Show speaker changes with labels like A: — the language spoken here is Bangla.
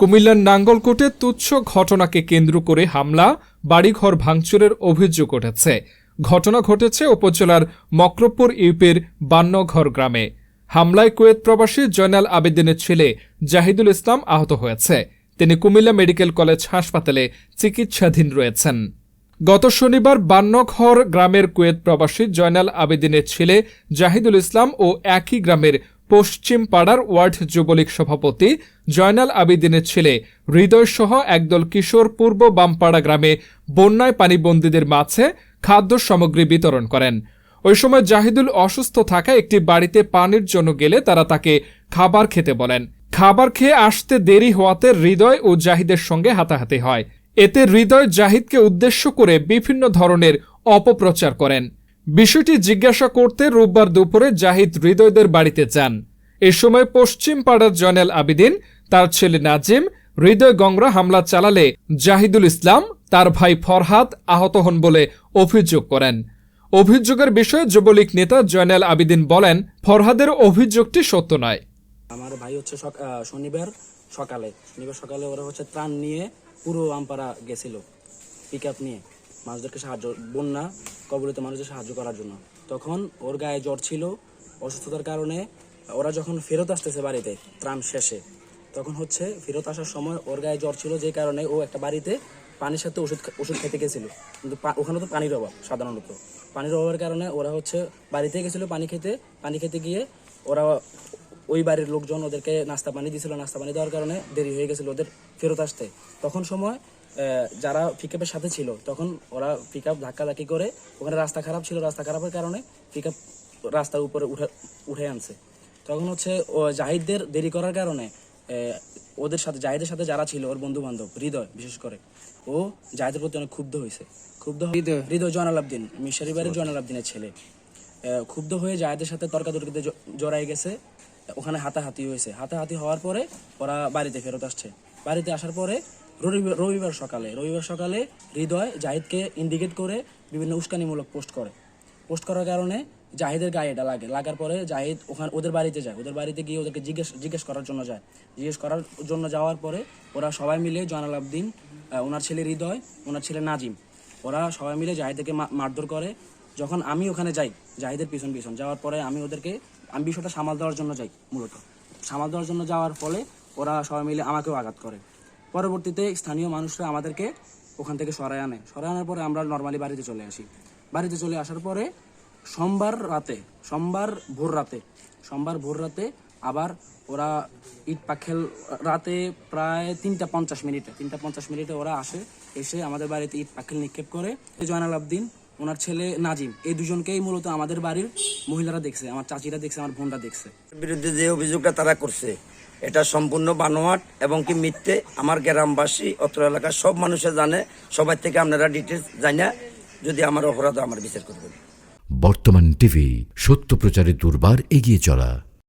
A: কুমিল্লার নাঙ্গলকোটে তুচ্ছ ঘটনাকে কেন্দ্র করে হামলা, বাড়িঘর ভাঙচুরের অভিযোগ উঠেছে। ঘটনা ঘটেছে উপজেলার মকরবপুর ইউপির বান্নঘর গ্রামে। হামলায় কুয়েত প্রবাসী জয়নাল আবেদিনের ছেলে জাহিদুল ইসলাম আহত হয়েছে। তিনি কুমিল্লা মেডিকেল কলেজ হাসপাতালে চিকিৎসাধীন রয়েছেন। গত শনিবার বান্নঘর গ্রামের কুয়েত প্রবাসী জয়নাল আবেদিনের ছেলে জাহিদুল ইসলাম ও একই গ্রামের পশ্চিম পাড়ার ওয়ার্ড যুবলীগ সভাপতি জয়নাল আবেদিনের ছেলে হৃদয় সহ একদল কিশোর পূর্ব বামপাড়া গ্রামে বন্যায় পানিবন্দীদের মাঝে খাদ্য সামগ্রী বিতরণ করেন। ওই সময় জাহিদুল অসুস্থ থাকা একটি বাড়িতে পানির জন্য গেলে তারা তাকে খাবার খেতে বলেন। খাবার খেয়ে আসতে দেরি হওয়াতে হৃদয় ও জাহিদের সঙ্গে হাতাহাতি হয়। এতে হৃদয় জাহিদকে উদ্দেশ্য করে বিভিন্ন ধরনের অপপ্রচার করেন। বিষয়টি জিজ্ঞাসা করতে রোববার দুপুরে জাহিদ হৃদয়দের বাড়িতে যান। এ সময় পশ্চিম পাড়ার জয়নাল আবিদিন, তার ছেলে নাজিম, হৃদয় গংরা হামলা চালালে জাহিদুল ইসলাম, তার ভাই ফরহাদ আহত হন বলে অভিযোগ করেন। অভিযোগের বিষয়ে যুবলীগ নেতা জয়নাল আবিদিন বলেন, ফরহাদের অভিযোগটি সত্য নয়।
B: আমার ভাই হচ্ছে শনিবার সকালে শনিবার সকালে ওরা হচ্ছে ত্রাণ নিয়ে পুরো আমপাড়া গেছিল পিক নিয়ে। মানুষদেরকে সাহায্য, বন্যা কবলিত মানুষদের সাহায্য করার জন্য। তখন ওর গায়ে জ্বর ছিল, অসুস্থতার কারণে ওরা যখন ফেরত আসতেছে বাড়িতে, ত্রাণ শেষে, তখন হচ্ছে ফেরত আসার সময় ওর গায়ে জ্বর ছিল যে কারণে ও একটা বাড়িতে পানির সাথে ওষুধ ওষুধ খেতে গেছিল। কিন্তু ওখানে তো পানির অভাব সাধারণত। পানির অভাবের কারণে ওরা হচ্ছে বাড়িতে গেছিল পানি খেতে পানি খেতে গিয়ে ওরা ওই বাড়ির লোকজন ওদেরকে নাস্তা পানি দিয়েছিল নাস্তা পানি দেওয়ার কারণে দেরি হয়ে গেছিল ওদের ফেরত আসতে। তখন সময় যারা পিকআপের সাথে ছিল তখন ওরা পিক পিকআপ ধাক্কাধাক্কি করে ওখানে রাস্তা খারাপ ছিল রাস্তা খারাপের কারণে পিকআপ রাস্তার উপরে উঠে উঠে আনছে। তখন হচ্ছে ও জাহিদদের দেরি করার কারণে ওদের সাথে জাহিদের সাথে যারা ছিল ওর বন্ধু বান্ধব হৃদয় বিশেষ করে ও জাহিদের প্রতি অনেক ক্ষুব্ধ হয়েছে। ক্ষুব্ধ হৃদয়। হৃদয় জয়নাল আবদিন মিশারি বাড়ির জয়নাল আবদিনের ছেলে। ক্ষুব্ধ হয়ে জায়েদের সাথে তর্কাতর্কিতে জড়াই গেছে ওখানে হাতাহাতি হয়েছে। হাতাহাতি হওয়ার পরে ওরা বাড়িতে ফেরত আসছে। বাড়িতে আসার পরে রবিবার সকালে রবিবার সকালে হৃদয় জাহিদকে ইন্ডিকেট করে বিভিন্ন উস্কানিমূলক পোস্ট করে। পোস্ট করার কারণে জাহিদের গায়ে এটা লাগে। লাগার পরে জাহিদ ওখানে ওদের বাড়িতে যায়। ওদের বাড়িতে গিয়ে ওদেরকে জিজ্ঞেস জিজ্ঞেস করার জন্য যায়। জিজ্ঞেস করার জন্য যাওয়ার পরে ওরা সবাই মিলে জয়নাল আবদিন ওনার ছেলে হৃদয়, ওনার ছেলে নাজিম, ওরা সবাই মিলে জাহিদকে মারধর করে। যখন আমি ওখানে যাই, জাহিদের পিছন পিছন, যাওয়ার পরে আমি ওদেরকে আমি বিষয়টা সামাল দেওয়ার জন্য যাই, মূলত। সামাল দেওয়ার জন্য যাওয়ার ফলে ওরা সবাই মিলে আমাকেও আঘাত করে। পরবর্তীতে স্থানীয় মানুষরা আমাদেরকে ওখান থেকে সরায় আনে। সরায় আনার পরে আমরা নর্মালি বাড়িতে চলে আসি। বাড়িতে চলে আসার পরে সোমবার রাতে, সোমবার ভোর রাতে, সোমবার ভোর রাতে আবার ওরা ইট পাখেল রাতে প্রায় তিনটা পঞ্চাশ মিনিটে, তিনটা পঞ্চাশ মিনিটে ওরা আসে, এসে আমাদের বাড়িতে ইট পাখেল নিক্ষেপ করে। জয়নাল আবদিন, ওনার ছেলে নাজিম, এই দুজনকেই মূলত আমাদের বাড়ির মহিলারা দেখছে, আমার চাচিরা দেখছে, আমার বোনরা দেখছে।
C: বিরুদ্ধে যে অভিযোগটা তারা করছে এটা সম্পূর্ণ বানোয়াট এবং কি মিথ্যে। আমার গ্রামবাসী, অত্র এলাকার সব মানুষে জানে। সবাই থেকে আপনারা ডিটেলস জানা যদি আমার অপরাধ আমার বিচার করবেন।
D: বর্তমান টিভি সত্য প্রচারে দুর্বার এগিয়ে চলা।